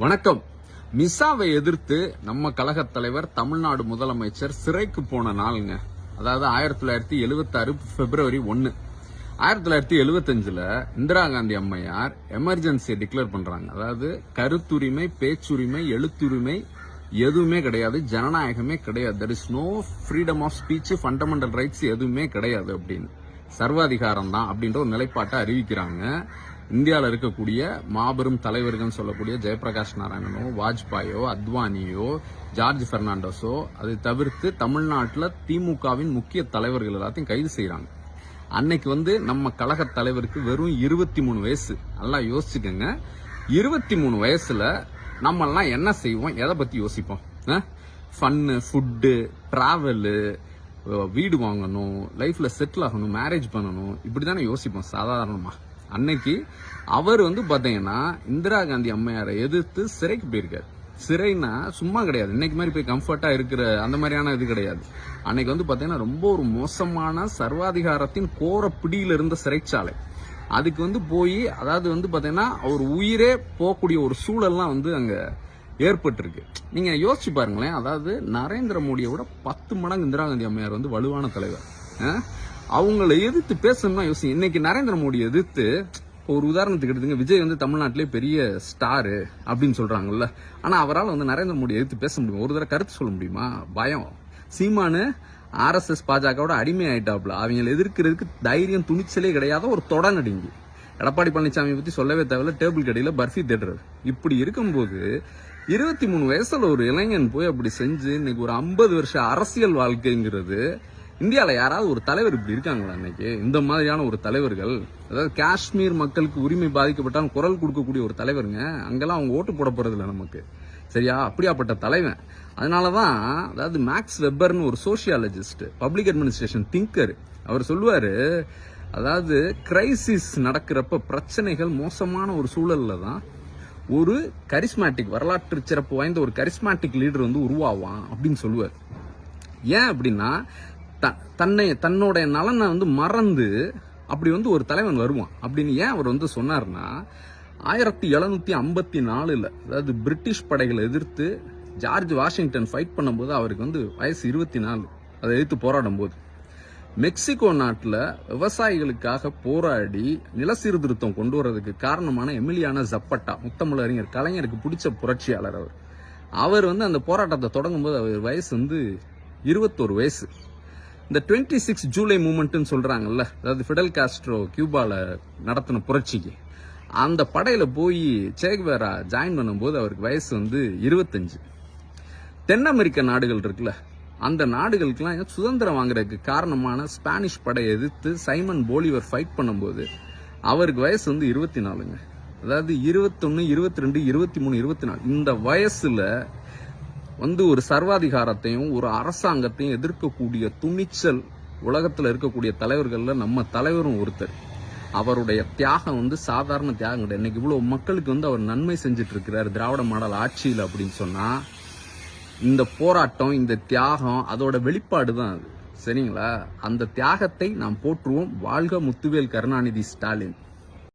வணக்கம். மிசாவை எதிர்த்து நம்ம கழக தலைவர் தமிழ்நாடு முதலமைச்சர் சிறைக்கு போன நாளுங்க. அதாவது ஆயிரத்தி தொள்ளாயிரத்தி எழுபத்தாறு பிப்ரவரி ஒன்று ஆயிரத்தி தொள்ளாயிரத்தி எழுபத்தஞ்சில் இந்திரா காந்தி அம்மையார் எமர்ஜென்சியை டிக்ளேர் பண்ணுறாங்க அதாவது கருத்துரிமை பேச்சுரிமை எழுத்துரிமை எதுவுமே கிடையாது. ஜனநாயகமே கிடையாது. There is no freedom of speech fundamental rights எதுவுமே கிடையாது அப்படின்னு. சர்வாதிகாரம் தான் அப்படின்ற ஒரு நிலைப்பாட்டை அறிவிக்கிறாங்க. இந்தியாவில் இருக்கக்கூடிய மாபெரும் தலைவர்கள் சொல்லக்கூடிய ஜெயபிரகாஷ் நாராயணனோ வாஜ்பாயோ அத்வானியோ ஜார்ஜ் பெர்னாண்டஸோ அதை தவிர்த்து தமிழ்நாட்டில் திமுகவின் முக்கிய தலைவர்கள் எல்லாத்தையும் கைது செய்கிறாங்க அன்னைக்கு வந்து நம்ம கழக தலைவருக்கு வெறும் இருபத்தி மூணு வயசு. நல்லா யோசிச்சுக்கோங்க. இருபத்தி மூணு வயசுல நம்மெல்லாம் என்ன செய்வோம்? எதை பத்தி யோசிப்போம்? ஃபன்னு ஃபுட்டு டிராவலு வீடு வாங்கணும் லைஃப்ல செட்டில் ஆகணும் மேரேஜ் பண்ணணும் இப்படி தானே யோசிப்போம் சாதாரணமாக அன்னைக்கு அவர் வந்து பார்த்தீங்கன்னா இந்திரா காந்தி அம்மையாரை எதிர்த்து சிறைக்கு போயிருக்காரு. சிறைனா சும்மா கிடையாது. இன்னைக்கு மாதிரி போய் கம்ஃபர்ட்டா இருக்கிற அந்த மாதிரியான இது கிடையாது. அன்னைக்கு வந்து பார்த்தீங்கன்னா ரொம்ப ஒரு மோசமான சர்வாதிகாரத்தின் கோர பிடியில் இருந்த சிறைச்சாலை. அதுக்கு வந்து போய் அதாவது வந்து பார்த்தீங்கன்னா அவர் உயிரே போகக்கூடிய ஒரு சூழல்லாம் வந்து அங்கே ஏற்பட்டிருக்கு. நீங்க யோசிச்சு பாருங்களேன். அதாவது நரேந்திர மோடியை விட பத்து மடங்கு இந்திரா காந்தி அம்மையார் வந்து வலுவான தலைவர். அவங்கள எதிர்த்து பேசணும்னா யோசி இன்னைக்கு நரேந்திர மோடி எதிர்த்து ஒரு உதாரணத்துக்கு எடுத்துங்க. விஜய் வந்து தமிழ்நாட்டிலே பெரிய ஸ்டாரு அப்படின்னு சொல்றாங்கல்ல. ஆனா அவரால் வந்து நரேந்திர மோடி எதிர்த்து பேச முடியும்? ஒரு தடவை கருத்து சொல்ல முடியுமா? பயம். சீமானு ஆர்எஸ்எஸ் பாஜகவோட அடிமை ஆயிட்டாப்ல அவங்களை எதிர்க்கிறதுக்கு தைரியம் துணிச்சலே கிடையாத ஒரு தொடநடிங்கி எடப்பாடி பழனிசாமி பத்தி சொல்லவே தேவையில்ல. டேபிள் கடையில பர்ஃபி தேடுறது இப்படி இருக்கும்போது இருபத்தி மூணு வயசுல ஒரு இளைஞன் போய் அப்படி செஞ்சு இன்னைக்கு ஒரு ஐம்பது வருஷம் அரசியல் வாழ்க்கைங்கிறது இந்தியாவில் யாராவது ஒரு தலைவர் இப்படி இருக்காங்களா இன்னைக்கு இந்த மாதிரியான ஒரு தலைவர்கள் அதாவது காஷ்மீர் மக்களுக்கு உரிமை பாதிக்கப்பட்டாலும் குரல் கொடுக்கக்கூடிய ஒரு தலைவருங்க அங்கெல்லாம் அவங்க ஓட்டு போட போறதில்ல நமக்கு. சரியா? அப்படியாப்பட்ட தலைவன். அதனாலதான் அதாவது மேக்ஸ் வெப்பர்னு ஒரு சோசியாலஜிஸ்ட் பப்ளிக் அட்மினிஸ்ட்ரேஷன் திங்கர். அவர் சொல்லுவார் அதாவது கிரைசிஸ் நடக்கிறப்ப பிரச்சனைகள் மோசமான ஒரு சூழல்ல தான் ஒரு கரிஸ்மேட்டிக் வரலாற்று சிறப்பு வாய்ந்த ஒரு கரிஸ்மேட்டிக் லீடர் வந்து உருவாவான் அப்படின்னு சொல்லுவார். ஏன் அப்படின்னா த- தன்னை தன்னுடைய நலனை வந்து மறந்து அப்படி வந்து ஒரு தலைவன் வருவான். அப்படின்னு ஏன் அவர் வந்து சொன்னார்னா ஆயிரத்தி எழுநூத்தி ஐம்பத்தி நாலுல அதாவது பிரிட்டிஷ் படைகளை எதிர்த்து ஜார்ஜ் வாஷிங்டன் ஃபைட் பண்ணும்போது அவருக்கு வந்து வயசு இருபத்தி நாலு. அதை எதிர்த்து போராடும் போது மெக்சிகோ நாட்டில் விவசாயிகளுக்காக போராடி நில சீர்திருத்தம் கொண்டு வரதுக்கு காரணமான எமிலியான ஜப்பட்டா முத்தமிழறிஞர் கலைஞருக்கு பிடிச்ச புரட்சியாளர் அவர். அவர் வந்து அந்த போராட்டத்தை தொடங்கும் போது அவர் வயசு வந்து இருபத்தோரு வயசு. இந்த டுவெண்ட்டி சிக்ஸ் ஜூலை மூமெண்ட்னு சொல்கிறாங்கல்ல அதாவது ஃபிடல் காஸ்ட்ரோ கியூபாவில் நடத்தின புரட்சிக்கு அந்த படையில் போய் சேக்வேரா ஜாயின் பண்ணும்போது அவருக்கு வயசு வந்து இருபத்தஞ்சு. தென் அமெரிக்க நாடுகள் இருக்குல்ல அந்த நாடுகளுக்கெல்லாம் சுதந்திரம் வாங்குறதுக்கு காரணமான ஸ்பானிஷ் படையை எதிர்த்து சைமன் போலிவர் ஃபைட் பண்ணும்போது அவருக்கு வயசு வந்து இருபத்தி நாலுங்க. அதாவது இருபத்தொன்று இருபத்தி ரெண்டு இருபத்தி மூணு இருபத்தி நாலு. இந்த வயசில் வந்து ஒரு சர்வாதிகாரத்தையும் ஒரு அரசாங்கத்தையும் எதிர்க்கக்கூடிய துணிச்சல் உலகத்தில் இருக்கக்கூடிய தலைவர்களில் நம்ம தலைவரும் ஒருத்தர். அவருடைய தியாகம் வந்து சாதாரண தியாகம் கிடையாது. இன்னைக்கு இவ்வளோ மக்களுக்கு வந்து அவர் நன்மை செஞ்சுட்டு இருக்கிறார் திராவிட மாடல் ஆட்சியில் அப்படின்னு சொன்னால் இந்த போராட்டம் இந்த தியாகம் அதோட வெளிப்பாடு தான் அது. சரிங்களா? அந்த தியாகத்தை நாம் போற்றுவோம். வாழ்க முத்துவேல் கருணாநிதி ஸ்டாலின்.